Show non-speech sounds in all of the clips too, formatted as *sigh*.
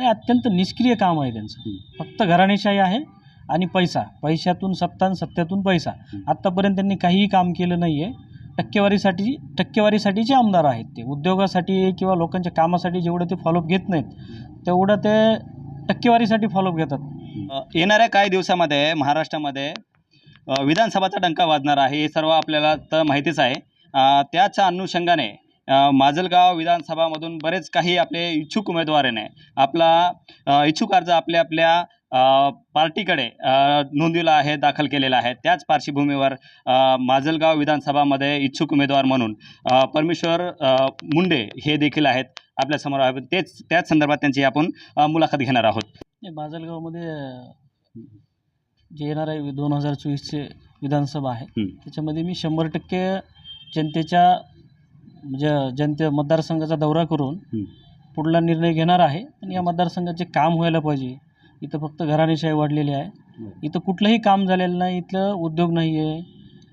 हे अत्यंत निष्क्रिय काम आहे त्यांचं. फक्त घराणेशाही आहे आणि पैसा. पैशातून सत्ता आणि सत्यातून पैसा. आत्तापर्यंत त्यांनी काहीही काम केलं नाही आहे टक्केवारीसाठी टक्केवारीसाठीचे आमदार आहेत ते. उद्योगासाठी किंवा लोकांच्या कामासाठी जेवढं ते फॉलोअप घेत नाहीत तेवढं ते टक्केवारीसाठी फॉलोअप घेतात. येणाऱ्या काही दिवसामध्ये महाराष्ट्रामध्ये विधानसभाचा डंका वाजणार आहे. हे सर्व आपल्याला तर माहितीच आहे. त्याच अनुषंगाने माजलगाव विधानसभामधून बरेच काही आपले इच्छुक उमेदवार आहे आपला इच्छुक अर्ज आपल्या आपल्या पार्टीकडे अ, नोंदविला आहे दाखल केलेला आहे. त्याच पार्श्वभूमीवर माजलगाव विधानसभामध्ये इच्छुक उमेदवार म्हणून परमेश्वर मुंडे हे देखील आहेत आपल्यासमोर आहे तेच त्याच संदर्भात त्यांची आपण मुलाखत घेणार आहोत. बाजलगावमध्ये अं, जे येणार आहे दोन हजार चोवीसचे विधानसभा आहे. त्याच्यामध्ये मी शंभर टक्के जनतेच्या म्हणजे जनते मतदारसंघाचा दौरा करून. पुढला निर्णय घेणार आहे आणि या मतदारसंघाचे काम व्हायला पाहिजे. इथं फक्त घराणेशाही वाढलेली आहे. इथं कुठलंही काम झालेलं नाही इथलं उद्योग नाही आहे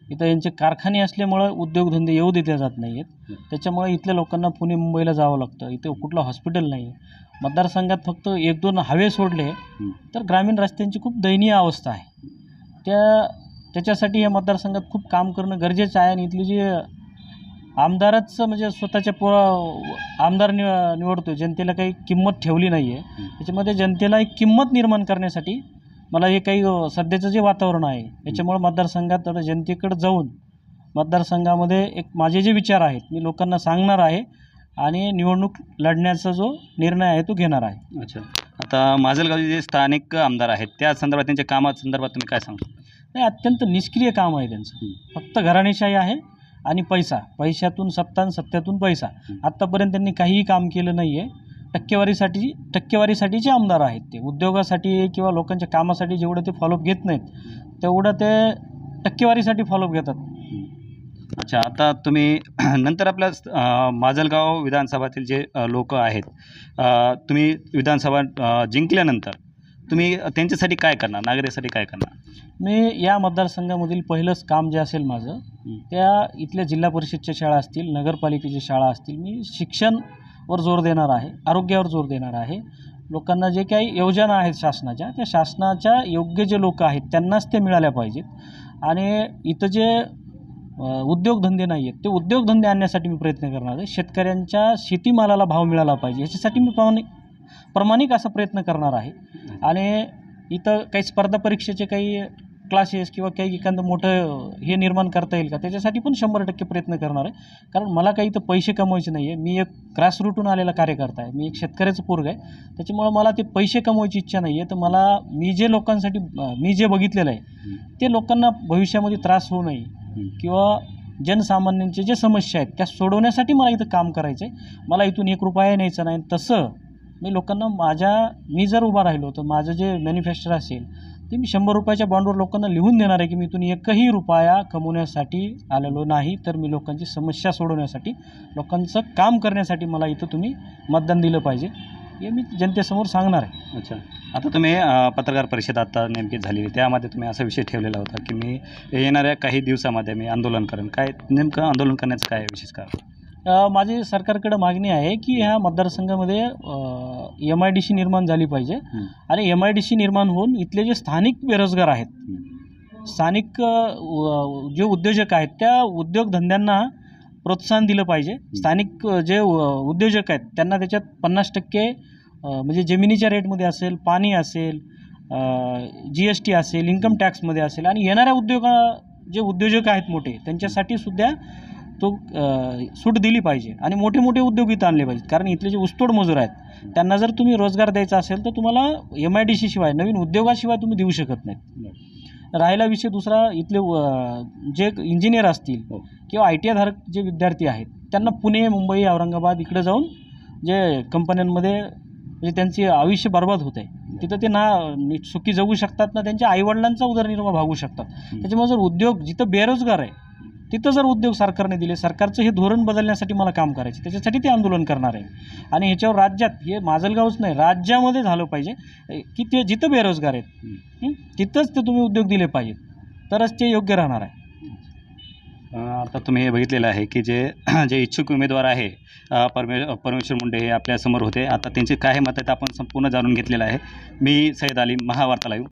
इथं यांचे कारखाने असल्यामुळं उद्योगधंदे येऊ दिले जात नाही आहेत त्याच्यामुळे इथल्या लोकांना पुणे मुंबईला जावं लागतं. इथं कुठलं हॉस्पिटल नाही आहे मतदारसंघात फक्त एक दोन हवे सोडले तर ग्रामीण रस्त्यांची खूप दयनीय अवस्था आहे. त्या त्याच्यासाठी या मतदारसंघात खूप काम करणं गरजेचं आहे आणि इथली जी आमदारच म्हणजे स्वतःच्या पो आमदार निव निवडतो जनतेला काही किंमत ठेवली नाही आहे त्याच्यामध्ये जनतेला एक किंमत निर्माण करण्यासाठी मला हे काही सध्याचं जे वातावरण आहे याच्यामुळं मतदारसंघात जनतेकडे जाऊन मतदारसंघामध्ये एक माझे जे विचार आहेत मी लोकांना सांगणार आहे आणि निवडणूक लढण्याचा जो निर्णय आहे तो घेणार आहे. अच्छा. आता माजलगावचे जे स्थानिक आमदार आहेत त्या संदर्भात त्यांच्या कामासंदर्भात तुम्ही काय सांगता? हे अत्यंत निष्क्रिय काम आहे त्यांचं. फक्त घराणेशाही आहे आणि पैसा. पैशातून सत्ता आणि सत्यातून पैसा आत्तापर्यंत त्यांनी काहीही काम केलं नाही आहे टक्केवारीसाठी टक्केवारीसाठीचे आमदार आहेत ते. उद्योगासाठी किंवा लोकांच्या कामासाठी जेवढं ते फॉलोअप घेत नाहीत तेवढं ते टक्केवारीसाठी फॉलोअप घेतात. अच्छा आता तुम्ही *clears throat* नंतर आपल्या माजलगाव विधानसभातील जे लोक आहेत तुम्ही विधानसभा जिंकल्यानंतर तुम्ही त्यांच्यासाठी काय करणार? नागरिकासाठी काय करणार? मी या मतदारसंघामधील पहिलंच काम जे असेल माझं त्या इथल्या जिल्हा परिषदच्या शाळा असतील नगरपालिकेच्या शाळा असतील मी शिक्षणवर जोर देणार आहे आरोग्यावर जोर देणार आहे. लोकांना जे काही योजना आहेत शासनाच्या त्या शासनाच्या योग्य जे लोक आहेत त्यांनाच ते मिळाल्या पाहिजेत. आणि इथं जे उद्योगधंदे नाही आहेत ते उद्योगधंदे आणण्यासाठी मी प्रयत्न करणार आहे. शेतकऱ्यांच्या शेतीमालाला भाव मिळाला पाहिजे याच्यासाठी मी प्रामाणिक प्रामाणिक असा प्रयत्न करणार आहे. आणि इथं काही स्पर्धा परीक्षेचे काही क्लासेस किंवा काही एखादं मोठं हे निर्माण करता येईल का? त्याच्यासाठी पण शंभर टक्के प्रयत्न करणार आहे. कारण मला काही इथं पैसे कमवायचे नाही आहे मी एक ग्रासरूटून आलेला कार्यकर्ता आहे. मी एक शेतकऱ्याचं पोरग आहे. त्याच्यामुळं मला ते पैसे कमवायची इच्छा नाही आहे तर मला मी जे लोकांसाठी मी जे बघितलेलं आहे ते लोकांना भविष्यामध्ये त्रास होऊ नये किंवा जनसामान्यांचे जे समस्या आहेत त्या सोडवण्यासाठी मला इथं काम करायचं आहे मला इथून एक रुपया न्यायचा नाही. तसं मी लोकांना माझ्या मी जर उभा राहिलो तर माझं जे मॅनिफेस्टर असेल ते मी शंभर रुपयाच्या बॉन्डवर लोकांना लिहून देणार आहे की मी इथून एकही रुपया कमवण्यासाठी आलेलो नाही. तर मी लोकांची समस्या सोडवण्यासाठी लोकांचं काम करण्यासाठी मला इथं तुम्ही मतदान दिलं पाहिजे. हे मी जनतेसमोर सांगणार आहे. अच्छा. आता तुम्ही पत्रकार परिषद आता नेमकी झालेली त्यामध्ये तुम्ही असा विषय ठेवलेला होता की मी येणाऱ्या काही दिवसामध्ये मी आंदोलन करेन. काय नेमकं आंदोलन करण्याचं काय विशेष कारण? माझी सरकारकडे मागणी आहे की ह्या मतदारसंघामध्ये एम आय डी सी निर्माण झाली पाहिजे. आणि एम आय डी सी निर्माण होऊन इथले जे स्थानिक बेरोजगार आहेत स्थानिक जे उद्योजक आहेत त्या उद्योगधंद्यांना प्रोत्साहन दिलं पाहिजे. स्थानिक जे उद्योजक आहेत त्यांना त्याच्यात पन्नास टक्के म्हणजे जमिनीच्या रेटमध्ये असेल पाणी असेल जी एस टी असेल इन्कम टॅक्समध्ये असेल. आणि येणाऱ्या उद्योगा जे उद्योजक आहेत मोठे त्यांच्यासाठी सुद्धा तो सूट दिली पाहिजे आणि मोठे मोठे उद्योग इथं आणले पाहिजेत. कारण इथले जे ऊसतोड मजूर आहेत त्यांना जर तुम्ही रोजगार द्यायचा असेल तर तुम्हाला एम आय डी सी शिवाय नवीन उद्योगाशिवाय तुम्ही देऊ शकत नाहीत. राहिला विषय दुसरा इथले जे इंजिनियर असतील हो. किंवा आय टी आयधारक जे विद्यार्थी आहेत त्यांना पुणे मुंबई औरंगाबाद इकडे जाऊन जे कंपन्यांमध्ये म्हणजे त्यांचे आयुष्य बर्बाद होत आहे तिथं ते ना सुखी जगू शकतात ना त्यांच्या आईवडिलांचा उदरनिर्वाह भागू शकतात. त्याच्यामुळे जर उद्योग जिथं बेरोजगार आहे तिथं जर उद्योग सरकारने दिले सरकारचं हे धोरण बदलण्यासाठी मला काम करायचे त्याच्यासाठी ते आंदोलन करणार आहे. आणि ह्याच्यावर राज्यात हे माजलगावच नाही राज्यामध्ये झालं पाहिजे की ते जिथं बेरोजगार आहेत तिथंच ते तुम्ही उद्योग दिले पाहिजेत. तरच ते योग्य राहणार आहे. आता तुम्ही हे बघितलेलं आहे की जे *clears throat* जे इच्छुक उमेदवार आहे परमे परमेश्वर मुंडे हे आपल्यासमोर होते. आता त्यांचे काय मत आहेत आपण संपूर्ण जाणून घेतलेलं आहे. मी सैद अली महावार्ता लाईव्ह